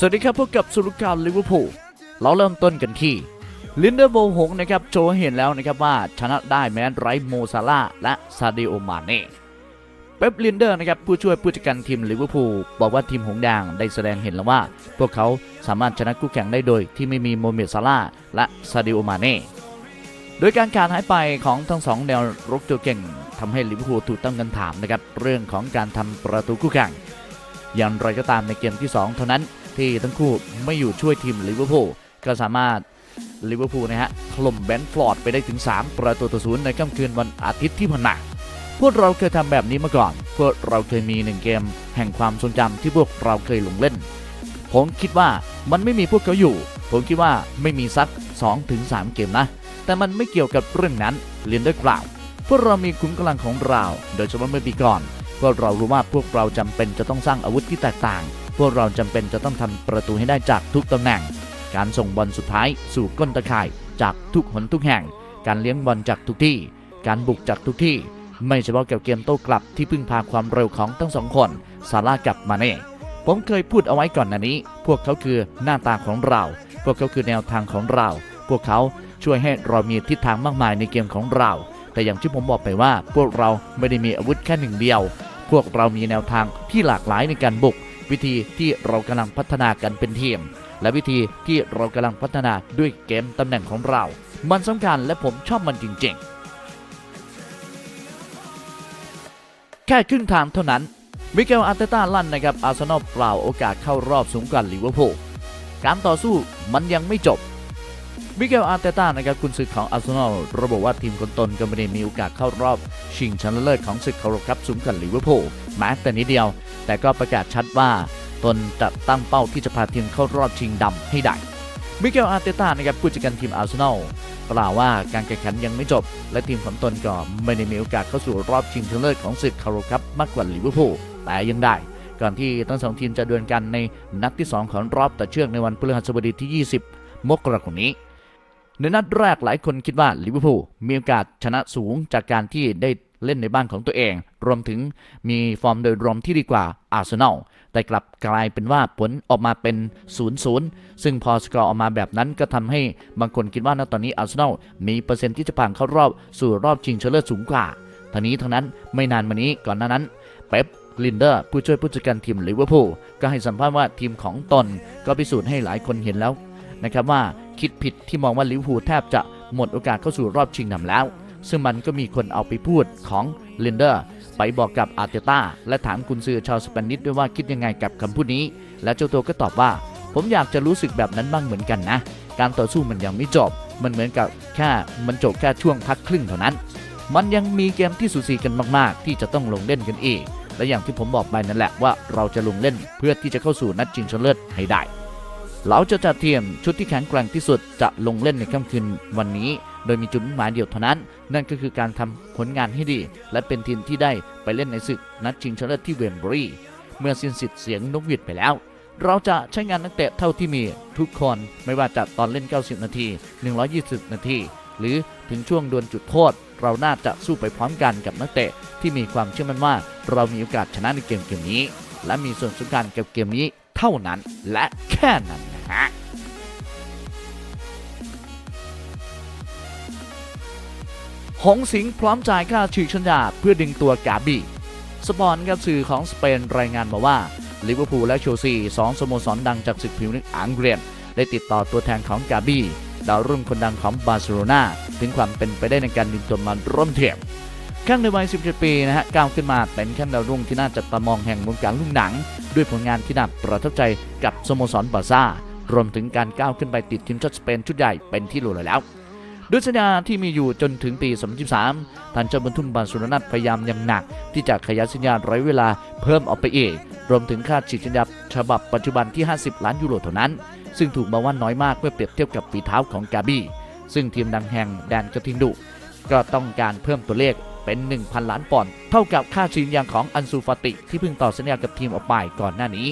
สวัสดีครับพบกับสุรการลิเวอร์พูลเราเริ่มต้นกันที่ลินเดอร์โบหงนะครับโชว์เห็นแล้วนะครับว่าชนะได้แม้ไรโมซาลาและซาดิโอมาเน่เป๊ปลินเดอร์นะครับผู้ช่วยผู้จัดการทีมลิเวอร์พูลบอกว่าทีมหงแดงได้แสดงเห็นแล้วว่า พวกเขาสามารถชนะคู่แข่งได้โดยที่ไม่มีโมเมดซาลาและซาดิโอมาเน่โดยการขาดหายไปของทั้งสองแนวรุกตัวเก่งทำให้ลิเวอร์พูลถูกตั้งคำถามนะครับเรื่องของการทำประตูคู่แข่งอย่างไรก็ตามในเกมที่ 2 เท่านั้น ที่ทั้งคู่ไม่อยู่ช่วยทีมลิเวอร์พูลก็สามารถลิเวอร์พูลนะฮะถล่มแบนฟลอร์ดไปได้ถึง 3 ประตูต่อศูนย์ในค่ำคืนวันอาทิตย์ที่ผ่านมาพวกเราเคยทำแบบนี้มาก่อน พวกเราเคยมีหนึ่งเกม แห่งความทรงจำที่พวกเราเคยลงเล่น ผมคิดว่ามันไม่มีพวกเขาอยู่ ผมคิดว่าไม่มีสัก 2-3 เกมนะ แต่มันไม่เกี่ยวกับเรื่องนั้นเรียนด้วยกล่าว พวกเรามีขุมกำลังของเรา โดยเฉพาะเมื่อปีก่อนพวกเรารู้ว่าพวกเราจำเป็นจะต้องสร้างอาวุธที่แตกต่าง พวกเราจำเป็นจะต้องทำประตูให้ได้จากทุกตำแหน่ง การส่งบอลสุดท้ายสู่ก้นตะข่ายจากทุกหนทุกแห่ง การเลี้ยงบอลจากทุกที่ การบุกจากทุกที่ ไม่เฉพาะเกี่ยวกับเกมโต้กลับที่พึ่งพาความเร็วของทั้งสองคนซาร่ากับมาเน่ผมเคยพูดเอาไว้ก่อนหน้านี้ พวกเขาคือหน้าตาของเรา พวกเขาคือแนวทางของเรา พวกเขาช่วยให้เรามีทิศทางมากมายในเกมของเรา แต่อย่างที่ผมบอกไปว่า พวกเราไม่ได้มีอาวุธแค่หนึ่งเดียว พวกเรามีแนวทางที่หลากหลายในการบุก วิธีที่เรากำลังพัฒนากันเป็นทีม และวิธีที่เรากำลังพัฒนาด้วยเกมตำแหน่งของเรา มันสำคัญและผมชอบมันจริง ๆ แค่ครึ่งทางเท่านั้นมิเกลอาร์เตต้าลั่นนะครับอาร์เซนอลเปล่าโอกาสเข้ารอบสูงกว่าลิเวอร์พูลการต่อสู้มันยังไม่จบมิเกลอาร์เตต้านะครับคุณศึกของอาร์เซนอลระบุว่าทีมคนตนก็ไม่ได้มีโอกาสเข้ารอบ ชิงชนะเลิศของศึกคาร์คัพสูงกว่าลิเวอร์พูลแม้แต่นิดเดียว แต่ก็ประกาศชัดว่าตนจะตั้งเป้าที่จะพาทีมเข้ารอบชิงดำให้ได้ มิเกลอาร์เตต้านะครับผู้จัดการทีมอาร์เซนอลกล่าวว่าการแข่งขันยังไม่จบ และทีมของตนก็ไม่ได้มีโอกาสเข้าสู่รอบชิงชนะเลิศของศึกคาร์คัพมากกว่าลิเวอร์พูลแต่ยังได้ ก่อนที่ทั้งสองทีมจะดวลกันในนัดที่ 2 ของรอบต่อเชือกในวันพฤหัสบดีที่ 20 มกราคมนี้ ในนัดแรกหลายคนคิดว่าลิเวอร์พูลมีโอกาสชนะสูงจากการที่ได้ เล่นในบ้านของตัวเอง รวมถึงมีฟอร์มโดยรวมที่ดีกว่าอาร์เซนอลแต่กลับกลายเป็นว่าผลออกมาเป็น 0-0 ซึ่งพอสกอร์ออกมาแบบนั้นก็ทำให้บางคนคิดว่าณตอนนี้อาร์เซนอลมีเปอร์เซ็นต์ที่จะผ่านเข้ารอบสู่รอบชิงชนะเลิศสูงกว่าทั้งนี้ทั้งนั้นไม่นานมานี้ก่อนหน้านั้นเป๊ปลินเดอร์ผู้ช่วยผู้จัดการทีมลิเวอร์พูลก็ให้สัมภาษณ์ว่าทีมของตนก็พิสูจน์ให้หลายคนเห็นแล้วนะครับว่าคิดผิดที่มองว่าลิเวอร์พูลแทบจะหมดโอกาสเข้าสู่รอบชิงนำแล้ว ซึ่งมันก็มีคนเอาไปพูดของลินเดอร์ไปบอกกับอาร์เตต้าและถามคุณซือชาวสเปนิชด้วยว่าคิดยังไงกับคำพูดนี้ และเจ้าตัวก็ตอบว่า ผมอยากจะรู้สึกแบบนั้นบ้างเหมือนกันนะ การต่อสู้มันยังไม่จบ มันเหมือนกับแค่มันจบแค่ช่วงพักครึ่งเท่านั้น มันยังมีเกมที่สูสีกันมากๆ ที่จะต้องลงเล่นกันอีก และอย่างที่ผมบอกไปนั่นแหละว่าเราจะลงเล่นเพื่อที่จะเข้าสู่นัดชิงชนะเลิศให้ได้เราจะจัดทียมชุดที่แข็งแกร่งที่สุดจะลงเล่นในค่ำคืนวันนี้ โดยมีจุดมุ่งหมายเดียวเท่านั้น นั่นก็คือการทำผลงานให้ดี และเป็นทีมที่ได้ไปเล่นในศึกนัดชิงชนะเลิศที่เวมบรีเมื่อสิ้นสิทธิ์เสียงนกหวีดไปแล้ว เราจะใช้งานนักเตะเท่าที่มีทุกคนไม่ว่าจะตอนเล่น 90 นาที 120 นาที หรือถึงช่วงดวลจุดโทษ เราน่าจะสู้ไปพร้อมกันกับนักเตะที่มีความเชื่อมั่นว่า เรามีโอกาสชนะในเกมเกมนี้ และมีส่วนสำคัญกับเกมนี้เท่านั้น และแค่นั้นนะฮะ หงสิงพร้อมจ่ายค่าฉีกชัญญาเพื่อดึงตัวกาบีสปอนกับสื่อของสเปนรายงานมาว่าลิเวอร์พูลและเชลซีสองสโมสรดังจากศึกพรีเมียร์ลีกอังกฤษได้ติดต่อตัวแทนของกาบีดาวรุ่งคนดังของบาร์เซโลนาถึงความเป็นไปได้ในการดึงตัวมาร่วมทีมข้างในวัย 17 ปีนะฮะก้าวขึ้นมาเป็นแค่ดาวรุ่งที่น่าจับตามองแห่งวงการลูกหนัง ด้วยผลงานที่น่าประทับใจกับสโมสรบาร์ซ่ารวมถึงการก้าวขึ้นไปติดทีมชาติสเปนชุดใหญ่เป็นที่รู้เลยแล้ว ด้วยสัญญาที่มีอยู่จนถึงปี 2023ท่านเจ้าบุญทุ่มบาร์เซโลนาพยายามอย่างหนัก ที่จะขยายสัญญาไร้เวลาเพิ่มออกไปอีก รวมถึงค่าฉีกสัญญาฉบับปัจจุบันที่ 50 ล้านยูโรเท่านั้น ซึ่งถูกมองว่าน้อยมากเมื่อเปรียบเทียบกับฝีเท้าของกาบี้ซึ่งทีมดังแห่งแดนกระทิงดุก็ต้องการเพิ่มตัวเลขเป็น 1,000 ล้านปอนด์เท่ากับค่าฉีกสัญญาของอันซูฟาติ ที่เพิ่งต่อสัญญากับทีมออกไปก่อนหน้านี้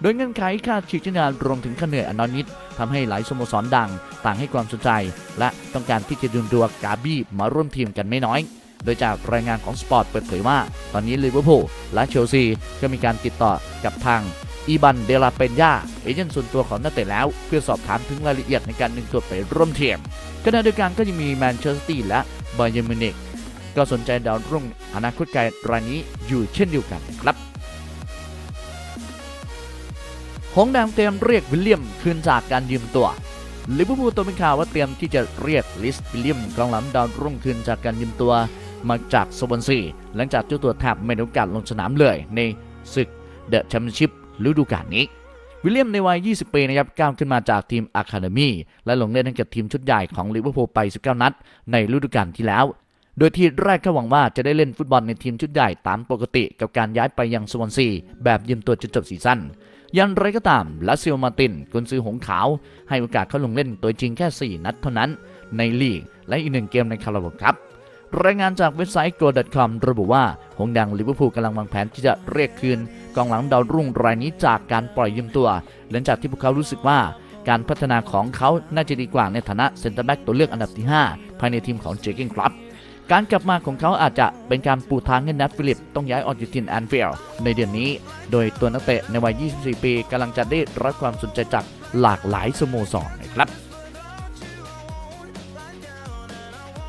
โดยเงื่อนไขค่าฉีกสัญญารวมถึงค่าเหนื่อยอนอนิดทำให้หลายสโมสรดัง ต่างให้ความสนใจ และต้องการที่จะดึงตัวกาบี้มาร่วมทีมกันไม่น้อย โดยจากรายงานของสปอร์ตเปิดเผยว่า ตอนนี้ลิเวอร์พูลและเชลซีก็มีการติดต่อกับทางอีบันเดลาเปนยาเอเจนต์ส่วนตัวของนักเตะแล้ว เพื่อสอบถามถึงรายละเอียดในการดึงตัวไปร่วมทีมขณะเดียวกันก็ยังมีแมนเชสเตอร์และบาเยร์นมิวนิกก็สนใจดาวรุ่งอนาคตไกลรายนี้อยู่เช่นเดียวกันครับ หงแดงเตรียมเรียกวิลเลียมคืนจากการยืมตัวลิเวอร์พูลตัวเป็นข่าวว่าเตรียมที่จะเรียกลิสวิลเลียมกองหลังดาวรุ่งคืนจากการยืมตัวมาจากสวอนซีหลังจากเจ้าตัวแทบไม่ได้โอกาสลงสนามเลยในศึกเดอะแชมเปี้ยนชิพฤดูกาลนี้ วิลเลียมในวัย 20 ปีนะครับก้าวขึ้นมาจากทีมอะคาเดมีและลงเล่นให้กับทีมชุดใหญ่ของลิเวอร์พูลไป 19 นัด ในฤดูกาลที่แล้ว โดยที่แรกก็หวังว่าจะได้เล่นฟุตบอลในทีมชุดใหญ่ตามปกติ กับการย้ายไปยังสวอนซีแบบยืมตัวจนจบซีซั่น อยันไรก็ตามลาซิโอมาตินกุนซือหงขาว ให้โอกาสเขาลงเล่นตัวจริงแค่ 4 นัดเท่านั้นในลีก และอีกหนึ่งเกมในคาราบาวครับรายงานจากเว็บไซต์ go.com ระบุว่า หงดังลิเวอร์พูลกำลังวางแผนที่จะเรียกคืนกองหลังดาวรุ่งรายนี้จากการปล่อยยืมตัว หลังจากที่พวกเขารู้สึกว่าการพัฒนาของเขาน่าจะดีกว่าในฐานะเซนเตอร์แบ็กตัวเลือกอันดับที่ 5 ภายในทีมของเจเกนครับ การกลับมาของเขาอาจจะเป็นการปูทางให้นัทฟิลิปต้องย้ายออกจากทีมแอนฟิลด์ในเดือนนี้ โดยตัวนักเตะในวัย 24 ปีกำลังจะได้รับความสนใจจากหลากหลายสโมสรนะครับ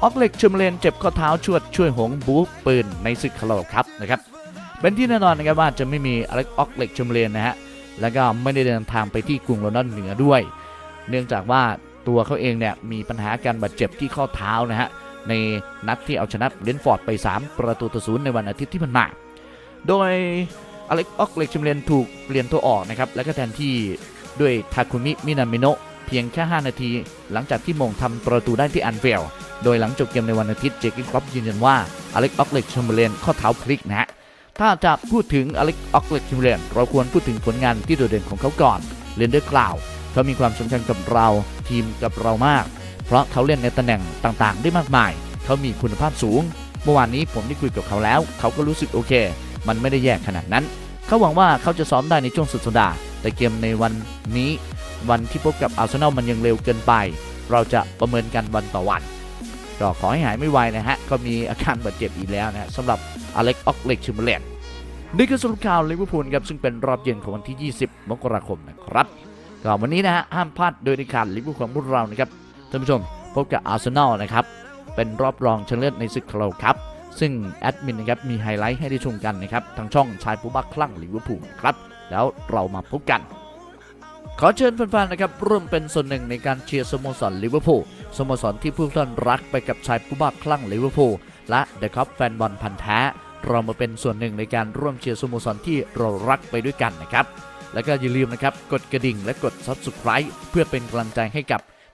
ออกเล็กเชมเลนเจ็บข้อเท้าชวดช่วยหงบู๊ปืนในศึกคาราบาวครับนะครับเป็นที่แน่นอนนะครับว่าจะไม่มีอเล็กออกเล็กเชมเลนนะฮะแล้วก็ไม่ได้เดินทางไปที่กรุงลอนดอนเหนือด้วย เนื่องจากว่าตัวเขาเองเนี่ยมีปัญหาการบาดเจ็บที่ข้อเท้านะฮะ ในนัดที่เอาชนะเลนฟอร์ดไป 3 ประตูต่อศูนย์ในวันอาทิตย์ที่ผ่านมา โดยอเล็กออกเล็กชิมเลนถูกเปลี่ยนตัวออกนะครับ และก็แทนที่ด้วยทาคุมิ มินามิโนะเพียงแค่ 5 นาที หลังจากที่มงทำประตูได้ที่อันเฟล โดยหลังจบเกมในวันอาทิตย์เจคินครอปยืนยันว่าอเล็กออกเล็กชิมเลนข้อเท้าพลิกนะฮะถ้าจะพูดถึงอเล็กออกเล็กชิมเลนเราควรพูดถึงผลงานที่โดดเด่นของเขาก่อนเรนเดอร์กล่าวเขามีความสำคัญกับเราทีมกับเรามาก เพราะเขาเล่นในตำแหน่งต่างๆ ได้มากมาย เขามีคุณภาพสูง เมื่อวานนี้ผมได้คุยกับเขาแล้ว เขาก็รู้สึกโอเค มันไม่ได้แย่ขนาดนั้น เขาหวังว่าเขาจะซ้อมได้ในช่วงสุดสัปดาห์แต่เกมในวันนี้ วันที่พบกับอาร์เซนอลมันยังเร็วเกินไป เราจะประเมินกันวันต่อวันก็ขอให้หายไม่ไวนะฮะ ก็มีอาการบาดเจ็บอีกแล้วนะฮะสำหรับอเล็กออกเล็กชิมเบเลนนี่คือสรุปข่าวลิเวอร์พูลครับซึ่งเป็นรอบเย็นของวันที่ 20 มกราคมนะครับก็วันนี้นะฮะห้ามพลาดโดยในการลิเวอร์พูลของพวกเรานะครับ ท่านผู้ชมพบกับอาร์เซนอลนะครับ เป็นรอบรองชนะเลิศในศึกคาราครับ ซึ่งแอดมินนะครับมีไฮไลท์ให้ได้ชมกันนะครับ ทางช่องชายผู้บักคลั่งลิเวอร์พูลครับ แล้วเรามาพบกัน ขอเชิญแฟนๆนะครับร่วมเป็นส่วนหนึ่งในการเชียร์สโมสรลิเวอร์พูลสโมสรที่ผู้ท่านรักไปกับชายผู้บักคลั่งลิเวอร์พูลและเดอะคัพแฟนบอลพันธ์แท้เรามาเป็นส่วนหนึ่งในการร่วมเชียร์สโมสรที่เรารักไปด้วยกันนะครับ แล้วก็อย่าลืมนะครับ กดกระดิ่งและกด Subscribe เพื่อเป็นกำลังใจให้กับ